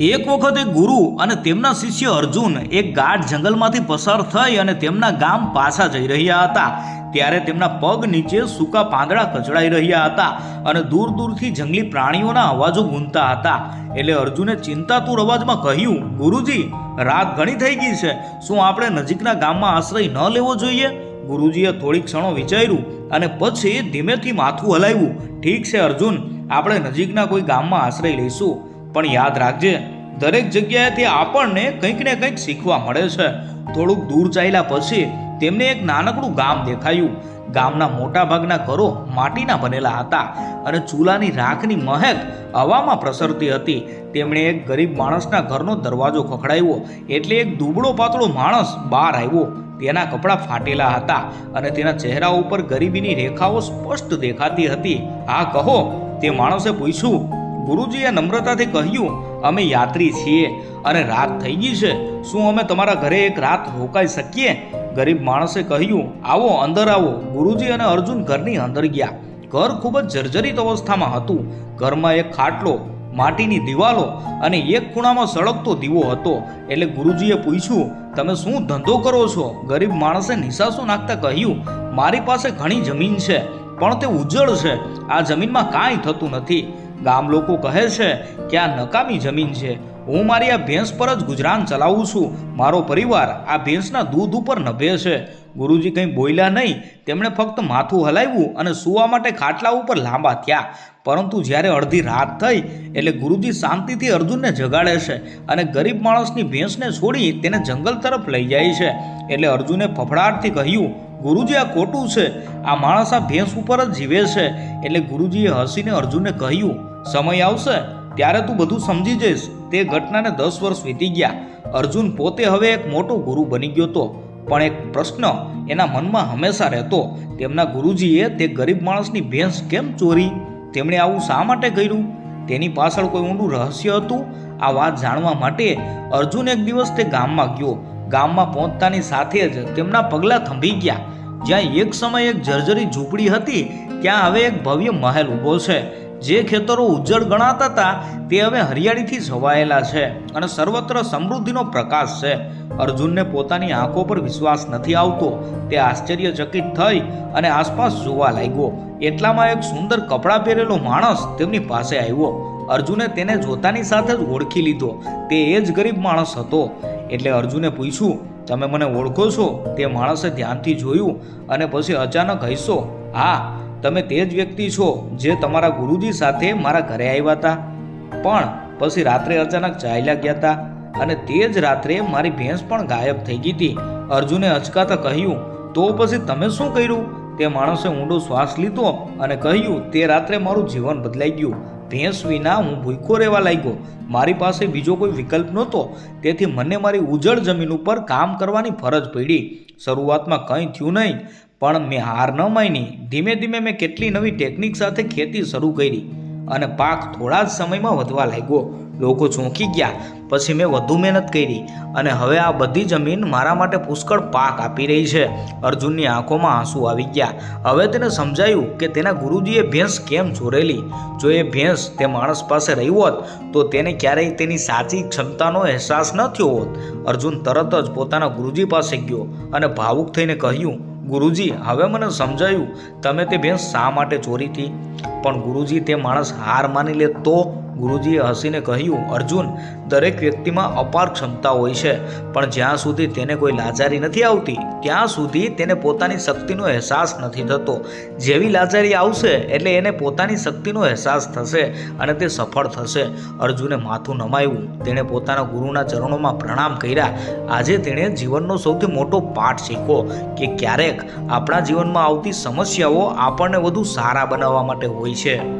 એક વખતે ગુરુ અને તેમના શિષ્ય અર્જુન એક ગાઢ જંગલમાંથી પસાર થઈ અને તેમના ગામ પાછા જઈ રહ્યા હતા. ત્યારે તેમના પગ નીચે સૂકા પાંદડા કચડાઈ રહ્યા હતા અને દૂર દૂરથી જંગલી પ્રાણીઓના અવાજો ગૂંજતા હતા. એટલે અર્જુને ચિંતાતુર અવાજમાં કહ્યું, ગુરુજી, રાત ઘણી થઈ ગઈ છે. શું આપણે નજીકના ગામમાં આશ્રય ન લેવો જોઈએ? ગુરુજીએ થોડી ક્ષણો વિચાર્યું અને પછી ધીમેથી માથું હલાવ્યું. ઠીક છે અર્જુન, આપણે નજીકના કોઈ ગામમાં આશ્રય લઈશું. પણ યાદ રાખજે, દરેક જગ્યાએથી આપણને કંઈક ને કંઈક શીખવા મળે છે. થોડુંક દૂર ચાલ્યા પછી તેમને એક નાનકડું ગામ દેખાયું. ગામના મોટા ભાગના ઘરો માટીના બનેલા હતા અને ચૂલાની રાખની મહેક હવામાં પ્રસરતી હતી. તેમણે એક ગરીબ માણસના ઘરનો દરવાજો ખખડાવ્યો એટલે એક દુબળો પાતળો માણસ બહાર આવ્યો. તેના કપડાં ફાટેલા હતા અને તેના ચહેરા ઉપર ગરીબીની રેખાઓ સ્પષ્ટ દેખાતી હતી. હા, કહો, તે માણસે પૂછ્યું ગુરુજીએ નમ્રતાથી કહ્યું, અમે યાત્રી છીએ અને રાત થઈ ગઈ છે. શું અમે તમારા ઘરે એક રાત રોકાઈ શકીએ? ગરીબ માણસે કહ્યું, આવો, અંદર આવો. ગુરુજી અને અર્જુન ઘરની અંદર ગયા. ઘર ખૂબ જ જર્જરિત અવસ્થામાં હતું. ઘરમાં એક ખાટલો, માટીની દિવાલો અને એક ખૂણામાં સળગતો દીવો હતો. એટલે ગુરુજીએ પૂછ્યું, તમે શું ધંધો કરો છો? ગરીબ માણસે નિશાસો નાખતા કહ્યું, મારી પાસે ઘણી જમીન છે, પણ તે ઉજ્જળ છે. આ જમીનમાં કાંઈ થતું નથી. ગામ લોકો કહે છે કે આ નકામી જમીન છે. હું મારી આ ભેંસ પર જ ગુજરાન ચલાવું છું. મારો પરિવાર આ ભેંસના દૂધ ઉપર નભે છે. ગુરુજી કંઈ બોલ્યા નહીં. તેમણે ફક્ત માથું હલાવ્યું અને સૂવા માટે ખાટલા ઉપર લાંબા થયા. પરંતુ જ્યારે અડધી રાત થઈ, એટલે ગુરુજી શાંતિથી અર્જુનને જગાડે છે અને ગરીબ માણસની ભેંસને છોડી તેને જંગલ તરફ લઈ જાય છે. એટલે અર્જુને ફફડાટથી કહ્યું, ગુરુજી, આ ખોટું છે. આ માણસ આ ભેંસ ઉપર જ જીવે છે. એટલે ગુરુજીએ હસીને અર્જુનને કહ્યું સમય આવશે ત્યારે તું બધું સમજી જઈશ. તે ઘટનાને દસ વર્ષ વીતી ગયા. અર્જુન પોતે હવે એક મોટો ગુરુ બની ગયો હતો. પણ એક પ્રશ્ન એના મનમાં હંમેશા રહેતો. તેમના ગુરુજીએ તે ગરીબ માણસની ભેંસ કેમ ચોરી? તેમણે આવું શા માટે કર્યું? તેની પાછળ કોઈ ઊંડું રહસ્ય હતું? આ વાત જાણવા માટે અર્જુન એક દિવસ તે ગામમાં ગયો. ગામમાં પહોંચતાની સાથે જ તેમના પગલાં થંભી ગયા. જ્યાં એક સમયે એક જર્જરી ઝૂંપડી હતી, ત્યાં હવે એક ભવ્ય મહેલ ઊભો છે. જે ખેતરો ઉજ્જળ ગણાતા હતા, તે હવે હરિયાળીથી છવાયેલા છે અને સર્વત્ર સમૃદ્ધિનો પ્રકાશ છે. અર્જુનને પોતાની આંખો પર વિશ્વાસ નથી આવતો. તે આશ્ચર્યચકિત થઈ અને આસપાસ જોવા લાગ્યો. એટલામાં એક સુંદર કપડાં પહેરેલો માણસ તેમની પાસે આવ્યો. અર્જુને તેને જોતાની સાથે જ ઓળખી લીધો. તે એ જ ગરીબ માણસ હતો. એટલે અર્જુને પૂછ્યું, તમે મને ઓળખો છો? તે માણસે ધ્યાનથી જોયું અને પછી અચાનક હૈસો હા તમે તે જ વ્યક્તિ છો જે તમારા ગુરુજી સાથે મારા ઘરે આવ્યા હતા. પણ પછી રાત્રે અચાનક ચાલ્યા ગયા હતા અને તે જ રાત્રે મારી ભેંસ પણ ગાયબ થઈ ગઈ હતી. અર્જુને અચકાતા કહ્યું, તો પછી તમે શું કર્યું? તે માણસે ઊંડો શ્વાસ લીધો અને કહ્યું, તે રાત્રે મારું જીવન બદલાઈ ગયું. ભેંસ વિના હું ભૂખો રહેવા લાગ્યો. મારી પાસે બીજો કોઈ વિકલ્પ નહોતો. તેથી મને મારી ઉજળ જમીન ઉપર કામ કરવાની ફરજ પડી. શરૂઆતમાં કંઈ થયું નહીં, પણ મેં હાર ન માની. ધીમે ધીમે મેં કેટલી નવી ટેકનિક સાથે ખેતી શરૂ કરી અને પાક થોડા જ સમયમાં વધવા લાગ્યો. લોકો ચોંકી ગયા. પછી મેં વધુ મહેનત કરી અને હવે આ બધી જમીન મારા માટે પુષ્કળ પાક આપી રહી છે. અર્જુનની આંખોમાં આંસુ આવી ગયા. હવે તેને સમજાયું કે તેના ગુરુજીએ ભેંસ કેમ ચોરેલી? જો એ ભેંસ તે માણસ પાસે રહી હોત, તો તેને ક્યારેય તેની સાચી ક્ષમતાનો અહેસાસ ન થયો હોત. અર્જુન તરત જ પોતાના ગુરુજી પાસે ગયો અને ભાવુક થઈને કહ્યું, ગુરુજી, હવે મને સમજાયું, તમે તે ભેંસ શા માટે ચોરી હતી પણ ગુરુજી, તે માણસ હાર માની લે તો ગુરુજીએ હસીને કહ્યું, અર્જુન, દરેક વ્યક્તિમાં અપાર ક્ષમતા હોય છે, પણ જ્યાં સુધી તેને કોઈ લાચારી નથી આવતી, ત્યાં સુધી તેને પોતાની શક્તિનો અહેસાસ નથી થતો. જેવી લાચારી આવશે, એટલે એને પોતાની શક્તિનો અહેસાસ થશે અને તે સફળ થશે. અર્જુને માથું નમાયું. તેણે પોતાના ગુરુના ચરણોમાં પ્રણામ કર્યા. આજે તેણે જીવનનો સૌથી મોટો પાઠ શીખ્યો કે ક્યારેક આપણા જીવનમાં આવતી સમસ્યાઓ આપણને વધુ સારા બનાવવા માટે હોય છે.